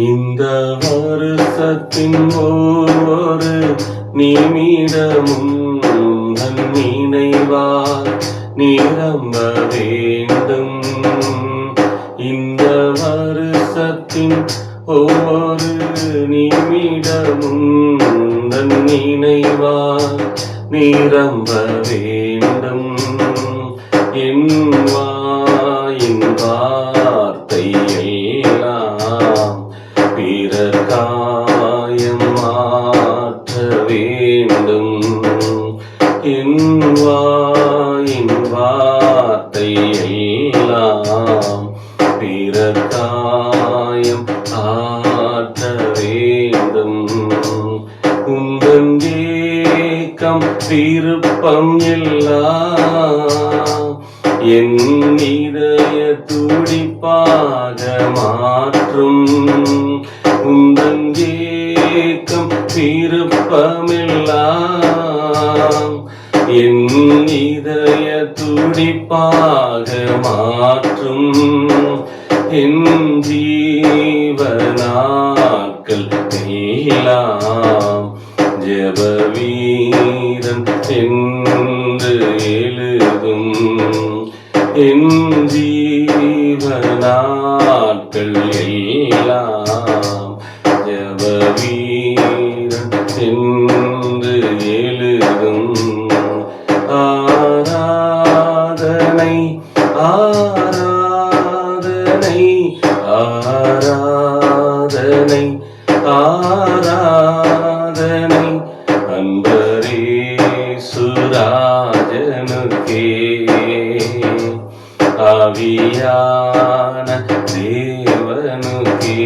இந்த வருஷத்தின் ஒவ்வொரு நிமிடமும் உந்தன் நினைவால் நிரம்ப வேண்டும். இந்த வருஷத்தின் ஒவ்வொரு நிமிடமும் உந்தன் நினைவால் நிரம்ப வேண்டும். என் வாயின் வார்த்தை காயம் மாற்ற வேண்டும். என் வாயின் வார்த்தை எல்லாம் பிறர் ஆற்ற வேண்டும். உந்தன் ஏக்கம் விருப்பம் எல்லாம் என் இதய துடிப்பாக மாற்றும். உந்தன் ஏக்கம் விருப்பமெல்லாம் என் இதய துடிப்பாக மாற்றும். என் ஜீவனாக்கள் எல்லாம் ஜெப வீரன் என்று எழுதும். என் ஜீவனாட்கள் எல்லாம் வீரம் என்று எழுதும் ஆராதனை ஆராதனை ஆராதனை ஆராதனை. அன்பரே சுராஜனுக்கே ஆவியான தேவனுக்கே.